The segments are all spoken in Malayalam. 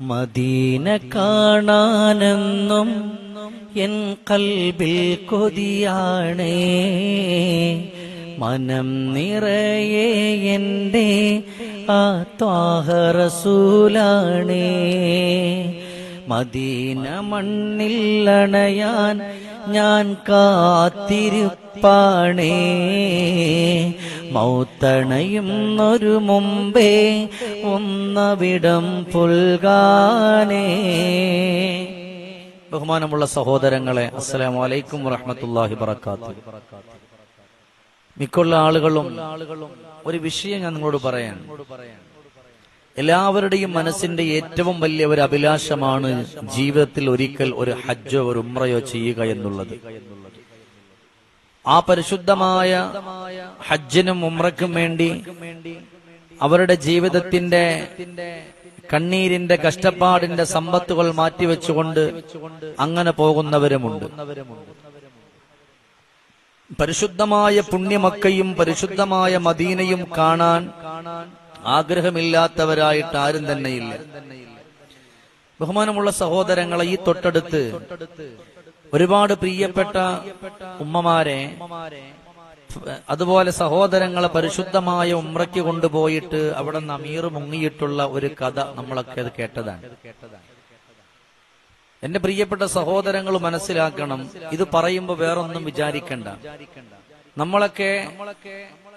മദീന കാണാനെന്നും എൻ കൽബിൽ കൊതിയാണേ. മനം നിറയെ എന്റെ ആ ത്വാഹറസൂലാണേ മദീന മണ്ണിൽ അണയാൻ ഞാൻ കാത്തിരിപ്പാണേ. മൗത്തണയുന്നൊരു മുമ്പേ ഒന്നവിടം പുൽകാനേ. ബഹുമാനമുള്ള സഹോദരങ്ങളെ അസ്സലാം വലൈക്കും വറഹമത്തല്ലാഹി വറക്കാത്ത മിക്കുള്ള ആളുകളും ഒരു വിഷയം ഞാൻ നിങ്ങളോട് പറയാൻ എല്ലാവരുടെയും മനസ്സിന്റെ ഏറ്റവും വലിയ ഒരു അഭിലാഷമാണ് ജീവിതത്തിൽ ഒരിക്കൽ ഒരു ഹജ്ജോ ഒരു ഉമ്രയോ ചെയ്യുക എന്നുള്ളത്. ആ പരിശുദ്ധമായ ഹജ്ജിനും ഉമ്രയ്ക്കും വേണ്ടി അവരുടെ ജീവിതത്തിന്റെ കണ്ണീരിന്റെ കഷ്ടപ്പാടിന്റെ സമ്പത്തുകൾ മാറ്റിവെച്ചുകൊണ്ട് അങ്ങനെ പോകുന്നവരുമുണ്ട്. പരിശുദ്ധമായ പുണ്യമക്കയും പരിശുദ്ധമായ മദീനയും കാണാൻ ആഗ്രഹമില്ലാത്തവരായിട്ട് ആരും തന്നെ ഇല്ല ബഹുമാനമുള്ള സഹോദരങ്ങളെ ഈ തൊട്ടടുത്ത് ഒരുപാട് പ്രിയപ്പെട്ട ഉമ്മമാരെ അതുപോലെ സഹോദരങ്ങളെ പരിശുദ്ധമായ ഉമ്രയ്ക്ക് കൊണ്ടുപോയിട്ട് അവിടെ നിന്ന് അമീർ മുങ്ങിയിട്ടുള്ള ഒരു കഥ നമ്മളൊക്കെ അത് കേട്ടതാണ്. എന്റെ പ്രിയപ്പെട്ട സഹോദരങ്ങൾ മനസ്സിലാക്കണം ഇത് പറയുമ്പോൾ വേറൊന്നും വിചാരിക്കണ്ട. നമ്മളൊക്കെ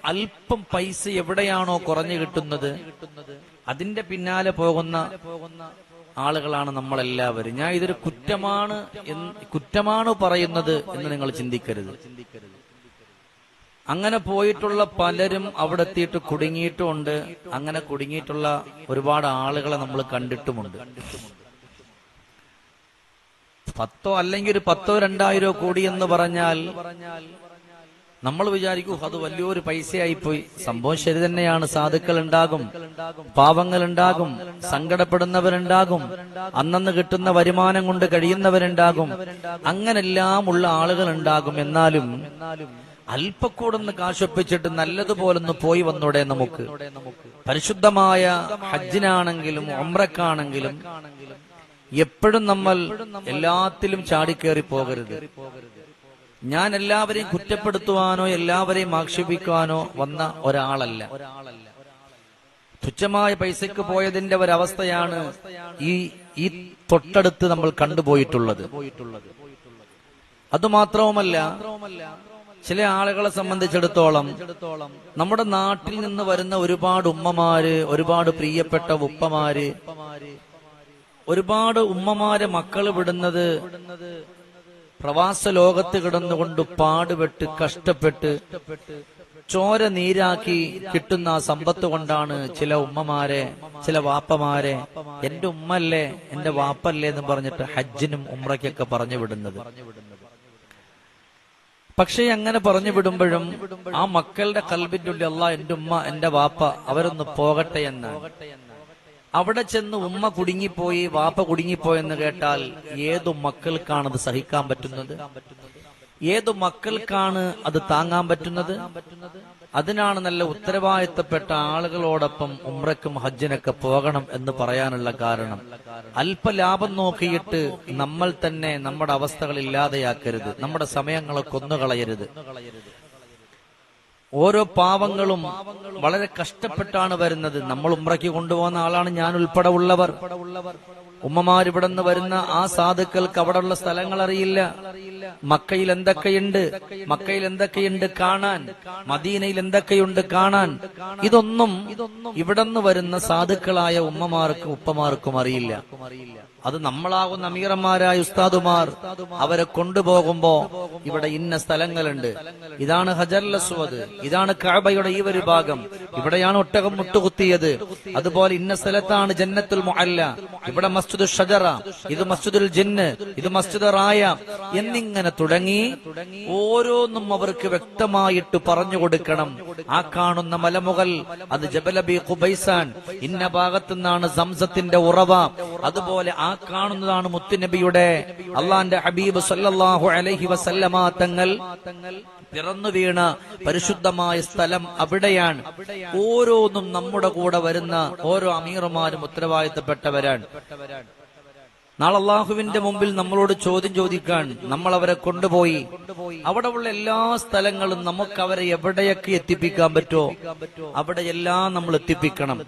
അല്പം പൈസ എവിടെയാണോ കുറഞ്ഞു കിട്ടുന്നത് അതിന്റെ പിന്നാലെ പോകുന്ന ആളുകളാണ് നമ്മളെല്ലാവരും. ഞാൻ ഇതൊരു കുറ്റമാണ് കുറ്റമാണ് പറയുന്നത് എന്ന് നിങ്ങൾ ചിന്തിക്കരുത്. അങ്ങനെ പോയിട്ടുള്ള പലരും അവിടെ എത്തിയിട്ട് കുടുങ്ങിയിട്ടുമുണ്ട്. അങ്ങനെ കുടുങ്ങിയിട്ടുള്ള ഒരുപാട് ആളുകളെ നമ്മൾ കണ്ടിട്ടുമുണ്ട്. പത്തോ അല്ലെങ്കിൽ ഒരു പത്തോ രണ്ടായിരോ കോടി എന്ന് പറഞ്ഞാൽ നമ്മൾ വിചാരിക്കൂ അത് വലിയൊരു പൈസയായി പോയി സംഭവം ശരി തന്നെയാണ്. സാധുക്കൾ ഉണ്ടാകും പാവങ്ങൾ ഉണ്ടാകും സങ്കടപ്പെടുന്നവരുണ്ടാകും അന്നന്ന് കിട്ടുന്ന വരുമാനം കൊണ്ട് കഴിയുന്നവരുണ്ടാകും അങ്ങനെല്ലാം ഉള്ള ആളുകൾ ഉണ്ടാകും എന്നാലും അല്പക്കൂടൊന്ന് കാശൊപ്പിച്ചിട്ട് നല്ലതുപോലൊന്ന് പോയി വന്നൂടെ നമുക്ക്. പരിശുദ്ധമായ ഹജ്ജിനാണെങ്കിലും ഒമ്രക്കാണെങ്കിലും എപ്പോഴും നമ്മൾ എല്ലാത്തിലും ചാടിക്കേറി പോകരുത്. ഞാൻ എല്ലാവരെയും കുറ്റപ്പെടുത്തുവാനോ എല്ലാവരെയും ആക്ഷേപിക്കുവാനോ വന്ന ഒരാളല്ല. തുച്ഛമായ പൈസക്ക് പോയതിന്റെ ഒരവസ്ഥയാണ് ഈ ഈ തൊട്ടടുത്ത് നമ്മൾ കണ്ടുപോയിട്ടുള്ളത്. അതുമാത്രവുമല്ല ചില ആളുകളെ സംബന്ധിച്ചിടത്തോളം നമ്മുടെ നാട്ടിൽ നിന്ന് വരുന്ന ഒരുപാട് ഉമ്മമാര് ഒരുപാട് പ്രിയപ്പെട്ട ഉപ്പമാര് ഒരുപാട് ഉമ്മമാരെ മക്കൾ വിടുന്നത് പ്രവാസ ലോകത്ത് കിടന്നുകൊണ്ട് പാടുപെട്ട് കഷ്ടപ്പെട്ട് ചോര നീരാക്കി കിട്ടുന്ന സമ്പത്ത് കൊണ്ടാണ് ചില ഉമ്മമാരെ ചില വാപ്പമാരെ എന്റെ ഉമ്മല്ലേ എന്റെ വാപ്പല്ലേ എന്ന് പറഞ്ഞിട്ട് ഹജ്ജിനും ഉമ്രയ്ക്കൊക്കെ പറഞ്ഞു വിടുന്നത്. പക്ഷെ അങ്ങനെ പറഞ്ഞു വിടുമ്പോഴും ആ മക്കളുടെ കൽബിന്റെ ഉള്ളിൽ അല്ല എന്റെ ഉമ്മ എന്റെ വാപ്പ അവരൊന്ന് പോകട്ടെ എന്നാണ്. അവിടെ ചെന്ന് ഉമ്മ കുടുങ്ങിപ്പോയി വാപ്പ കുടുങ്ങിപ്പോയെന്ന് കേട്ടാൽ ഏതു മക്കൾക്കാണ് അത് സഹിക്കാൻ പറ്റുന്നത്? ഏതു മക്കൾക്കാണ് അത് താങ്ങാൻ പറ്റുന്നത്? അതിനാണ് നല്ല ഉത്തരവാദിത്തപ്പെട്ട ആളുകളോടൊപ്പം ഉമ്രക്കും ഹജ്ജിനൊക്കെ പോകണം എന്ന് പറയാനുള്ള കാരണം. അല്പ ലാഭം നോക്കിയിട്ട് നമ്മൾ തന്നെ നമ്മുടെ അവസ്ഥകൾ ഇല്ലാതെയാക്കരുത്. നമ്മുടെ സമയങ്ങളെ കൊന്നുകളയരുത്. ഓരോ പാവങ്ങളും വളരെ കഷ്ടപ്പെട്ടാണ് വരുന്നത്. നമ്മൾ ഉമ്രയ്ക്ക് കൊണ്ടുപോകുന്ന ആളാണ്. ഞാൻ ഉൾപ്പെടെ ഉള്ളവർ. ഉമ്മമാർ ഇവിടെ നിന്ന് വരുന്ന ആ സാധുക്കൾക്ക് അവിടെയുള്ള സ്ഥലങ്ങൾ അറിയില്ല. മക്കയിൽ എന്തൊക്കെയുണ്ട്? മക്കയിൽ എന്തൊക്കെയുണ്ട് കാണാൻ? മദീനയിൽ എന്തൊക്കെയുണ്ട് കാണാൻ? ഇതൊന്നും ഇവിടെ നിന്ന് വരുന്ന സാധുക്കളായ ഉമ്മമാർക്കും ഉപ്പമാർക്കും അറിയില്ല. അത് നമ്മളാകുന്ന അമീറന്മാരായ ഉസ്താദുമാർ അവരെ കൊണ്ടുപോകുമ്പോ ഇവിടെ ഇന്ന സ്ഥലങ്ങളുണ്ട്. ഇതാണ് ഹജർ അസ്വദ് ഇതാണ് കാബയുടെ ഈ ഒരു ഭാഗം. ഇവിടെയാണ് ഒട്ടകം മുട്ടുകുത്തിയത്. അതുപോലെ ഇന്ന സ്ഥലത്താണ് ജന്നത്തുൽ മുഅല്ല. ഇവിടെ മസ്ജിദ് ഷജറ ഇത് മസ്ജിദുൽ ജിന്ന് ഇത് മസ്ജിദ് റായ എന്നിങ്ങനെ തുടങ്ങി ഓരോന്നും അവർക്ക് വ്യക്തമായിട്ട് പറഞ്ഞു കൊടുക്കണം. ആ കാണുന്ന മലമുകൾ അത് ജബലബി ഖുബൈസാൻ ഇന്ന ഭാഗത്തു നിന്നാണ് സംസത്തിന്റെ ഉറവ. അതുപോലെ ആ കാണുന്നതാണ് മുത്തുനബിയുടെ അള്ളാന്റെ ഹബീബ് സല്ലാഹു അലഹി വസല്ലമ തങ്ങൾ പിറന്നു വീണ പരിശുദ്ധമായ സ്ഥലം അവിടെയാണ്. ഓരോന്നും നമ്മുടെ കൂടെ വരുന്ന ഓരോ അമീറുമാരും ഉത്തരവാദിത്തപ്പെട്ടവരാണ്. നാളെ അള്ളാഹുവിന്റെ മുമ്പിൽ നമ്മളോട് ചോദ്യം ചോദിക്കാൻ നമ്മൾ അവരെ കൊണ്ടുപോയി. അവിടെ ഉള്ള എല്ലാ സ്ഥലങ്ങളും നമുക്ക് അവരെ എവിടെയൊക്കെ എത്തിപ്പിക്കാൻ പറ്റോ? അവിടെ എല്ലാം നമ്മൾ എത്തിപ്പിക്കണം.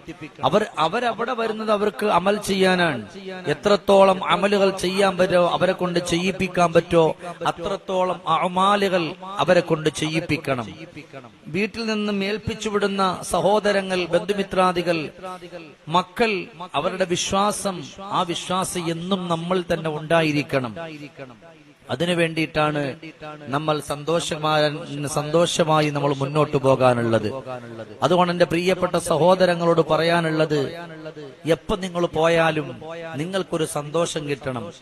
അവർ അവരവിടെ വരുന്നത് അവർക്ക് അമൽ ചെയ്യാനാണ്. എത്രത്തോളം അമലുകൾ ചെയ്യാൻ പറ്റോ അവരെ കൊണ്ട് ചെയ്യിപ്പിക്കാൻ പറ്റോ അത്രത്തോളം അമാലുകൾ അവരെ കൊണ്ട് ചെയ്യിപ്പിക്കണം. വീട്ടിൽ നിന്ന് മേൽപ്പിച്ചു വിടുന്ന സഹോദരങ്ങൾ ബന്ധുമിത്രാദികൾ മക്കൾ അവരുടെ വിശ്വാസം ആ വിശ്വാസം എന്നും നമ്മൾ തന്നെ ഉണ്ടായിരിക്കണം. അതിനു വേണ്ടിയിട്ടാണ് നമ്മൾ സന്തോഷമായ സന്തോഷമായി നമ്മൾ മുന്നോട്ട് പോകാനുള്ളത്. അതുകൊണ്ട് എന്റെ പ്രിയപ്പെട്ട സഹോദരങ്ങളോട് പറയാനുള്ളത് എപ്പോ നിങ്ങൾ പോയാലും നിങ്ങൾക്കൊരു സന്തോഷം കിട്ടണം.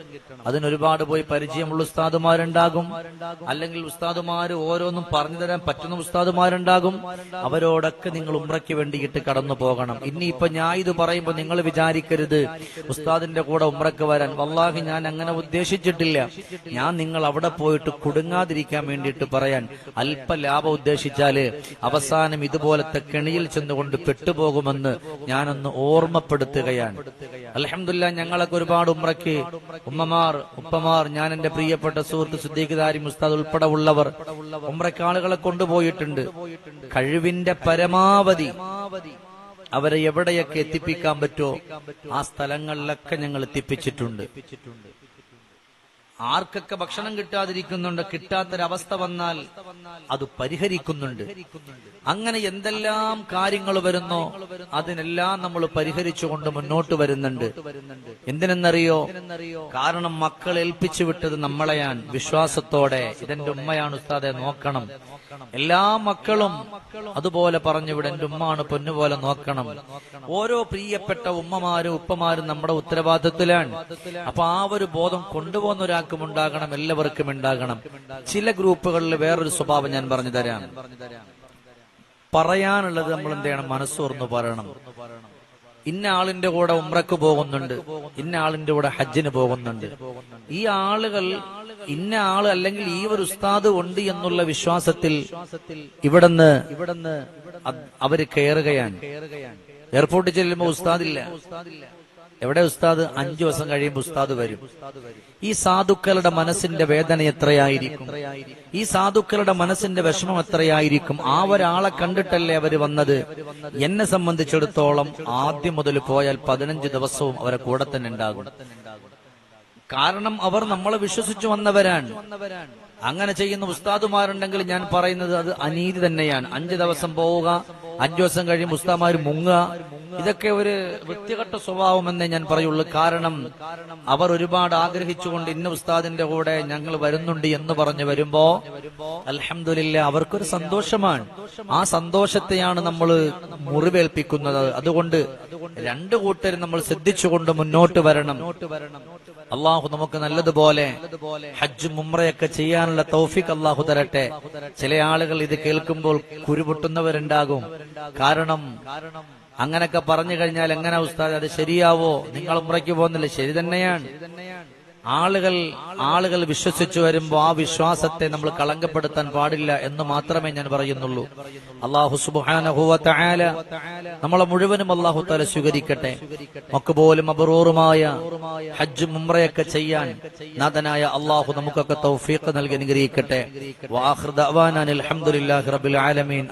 അതിനൊരുപാട് പോയി പരിചയമുള്ള ഉസ്താദുമാരുണ്ടാകും. അല്ലെങ്കിൽ ഉസ്താദുമാര് ഓരോന്നും പറഞ്ഞു തരാൻ പറ്റുന്ന ഉസ്താദുമാരുണ്ടാകും. അവരോടൊക്കെ നിങ്ങൾ ഉമ്രയ്ക്ക് വേണ്ടിയിട്ട് കടന്നു പോകണം. ഇനിയിപ്പൊ ഞാൻ ഇത് പറയുമ്പോൾ നിങ്ങൾ വിചാരിക്കരുത് ഉസ്താദിന്റെ കൂടെ ഉമ്രക്ക് വരാൻ. വല്ലാഹി ഞാൻ അങ്ങനെ ഉദ്ദേശിച്ചിട്ടില്ല. ഞാൻ നിങ്ങൾ അവിടെ പോയിട്ട് കുടുങ്ങാതിരിക്കാൻ വേണ്ടിയിട്ട് പറയാൻ അല്പ ലാഭം ഉദ്ദേശിച്ചാൽ അവസാനം ഇതുപോലത്തെ കെണിയിൽ ചെന്നുകൊണ്ട് പെട്ടുപോകുമെന്ന് ഞാനൊന്ന് ഓർമ്മപ്പെടുത്തുകയാണ്. അലഹമില്ല ഞങ്ങളൊക്കെ ഒരുപാട് ഉമ്രയ്ക്ക് ഉമ്മമാർ ഉപ്പമാർ ഞാൻ എന്റെ പ്രിയപ്പെട്ട സുഹൃത്ത് സിദ്ദീഖ്ദാരി മുസ്താദ് ഉൾപ്പെടെ ഉള്ളവർ ഉമ്രക്കാളുകളെ കൊണ്ടുപോയിട്ടുണ്ട്. കഴിവിന്റെ പരമാവധി അവരെ എവിടെയൊക്കെ എത്തിപ്പിക്കാൻ പറ്റുമോ? ആ സ്ഥലങ്ങളിലൊക്കെ ഞങ്ങൾ എത്തിപ്പിച്ചിട്ടുണ്ട്. ആർക്കൊക്കെ ഭക്ഷണം കിട്ടാതിരിക്കുന്നുണ്ട് കിട്ടാത്തൊരവസ്ഥ വന്നാൽ അത് പരിഹരിക്കുന്നുണ്ട്. അങ്ങനെ എന്തെല്ലാം കാര്യങ്ങൾ വരുന്നോ അതിനെല്ലാം നമ്മൾ പരിഹരിച്ചുകൊണ്ട് മുന്നോട്ട് വരുന്നുണ്ട്. എന്തിനെന്നറിയോ? കാരണം മക്കൾ ഏൽപ്പിച്ചു വിട്ടത് നമ്മളെയാണ്. വിശ്വാസത്തോടെ ഇതെന്റെ ഉമ്മയാണ് ഉസ്താദെ നോക്കണം. എല്ലാ മക്കളും അതുപോലെ പറഞ്ഞു ഇവിടെ എന്റെ ഉമ്മാണ് പൊന്നുപോലെ നോക്കണം. ഓരോ പ്രിയപ്പെട്ട ഉമ്മമാരും ഉപ്പമാരും നമ്മുടെ ഉത്തരവാദിത്വത്തിലാണ്. അപ്പൊ ആ ഒരു ബോധം കൊണ്ടുപോകുന്ന ഒരാൾക്കും ഉണ്ടാകണം എല്ലാവർക്കും ഉണ്ടാകണം. ചില ഗ്രൂപ്പുകളിൽ വേറൊരു സ്വഭാവം ഞാൻ പറഞ്ഞു തരാം. പറയാനുള്ളത് നമ്മൾ എന്ത് ചെയ്യണം? മനസ്സോർന്ന് പറയണം. ഇന്ന ആളിന്റെ കൂടെ ഉമ്രക്ക് പോകുന്നുണ്ട്. ഇന്ന ആളിന്റെ കൂടെ ഹജ്ജിന് പോകുന്നുണ്ട്. ഈ ആളുകൾ ഇന്ന ആൾ അല്ലെങ്കിൽ ഈ ഒരു ഉസ്താദ് ഉണ്ട് എന്നുള്ള വിശ്വാസത്തിൽ ഇവിടുന്ന് ഇവിടുന്ന് അവർ കയറുകയാണ് എയർപോർട്ടിൽ ചെല്ലുമ്പോ ഉസ്താദില്ല. എവിടെ ഉസ്താദ്? അഞ്ചു ദിവസം കഴിയുമ്പോൾ ഉസ്താദ് വരും. ഈ സാധുക്കളുടെ മനസ്സിന്റെ വേദന എത്രയായിരിക്കും? ഈ സാധുക്കളുടെ മനസ്സിന്റെ വിഷമം എത്രയായിരിക്കും? ആ ഒരാളെ കണ്ടിട്ടല്ലേ അവർ വന്നത്? എന്നെ സംബന്ധിച്ചിടത്തോളം ആദ്യം മുതൽ പോയാൽ പതിനഞ്ച് ദിവസവും അവരെ കൂടെ തന്നെ ഉണ്ടാകും. കാരണം അവർ നമ്മളെ വിശ്വസിച്ചു വന്നവരാണ്. അങ്ങനെ ചെയ്യുന്ന ഉസ്താദുമാരുണ്ടെങ്കിൽ ഞാൻ പറയുന്നത് അത് അനീതി തന്നെയാണ്. അഞ്ചു ദിവസം പോവുക അഞ്ചു ദിവസം കഴിയും ഉസ്താമാര് മുങ്ങുക. ഇതൊക്കെ ഒരു വൃത്തികെട്ട സ്വഭാവമെന്നേ ഞാൻ പറയുള്ളൂ. കാരണം അവർ ഒരുപാട് ആഗ്രഹിച്ചുകൊണ്ട് ഇന്ന ഉസ്താദിന്റെ കൂടെ ഞങ്ങൾ വരുന്നുണ്ട് എന്ന് പറഞ്ഞു വരുമ്പോ അലഹമില്ല അവർക്കൊരു സന്തോഷമാണ്. ആ സന്തോഷത്തെയാണ് നമ്മൾ മുറിവേൽപ്പിക്കുന്നത്. അതുകൊണ്ട് രണ്ടു കൂട്ടരും നമ്മൾ ശ്രദ്ധിച്ചുകൊണ്ട് മുന്നോട്ട് വരണം. അള്ളാഹു നമുക്ക് നല്ലതുപോലെ ഹജ്ജ് മുമ്രയൊക്കെ ചെയ്യാനുള്ള തൗഫിക് അള്ളാഹു തരട്ടെ. ചില ആളുകൾ ഇത് കേൾക്കുമ്പോൾ കുരുപൊട്ടുന്നവരുണ്ടാകും. കാരണം അങ്ങനൊക്കെ പറഞ്ഞു കഴിഞ്ഞാൽ എങ്ങനെ ഉസ്താദ് അത് ശരിയാവോ? നിങ്ങൾ ഉമ്രയ്ക്ക് പോകുന്നില്ല. ശരി തന്നെയാണ്. ആളുകൾ ആളുകൾ വിശ്വസിച്ചു വരുമ്പോൾ ആ വിശ്വാസത്തെ നമ്മൾ കളങ്കപ്പെടുത്താൻ പാടില്ല എന്ന് മാത്രമേ ഞാൻ പറയുന്നുള്ളൂ. അള്ളാഹു സുബാനഹുല നമ്മളെ മുഴുവനും അള്ളാഹു തല സ്വീകരിക്കട്ടെ. നമുക്ക് പോലും അപൂർവമായ ഹജ്ജ് മുമ്രയൊക്കെ ചെയ്യാൻ നാഥനായ അള്ളാഹു നമുക്കൊക്കെ തൗഫീഖ് നൽകി അനുഗ്രഹിക്കട്ടെ. വാഹൃദ് അലഹമുല്ലാഹി റബുൽ ആലമീൻ.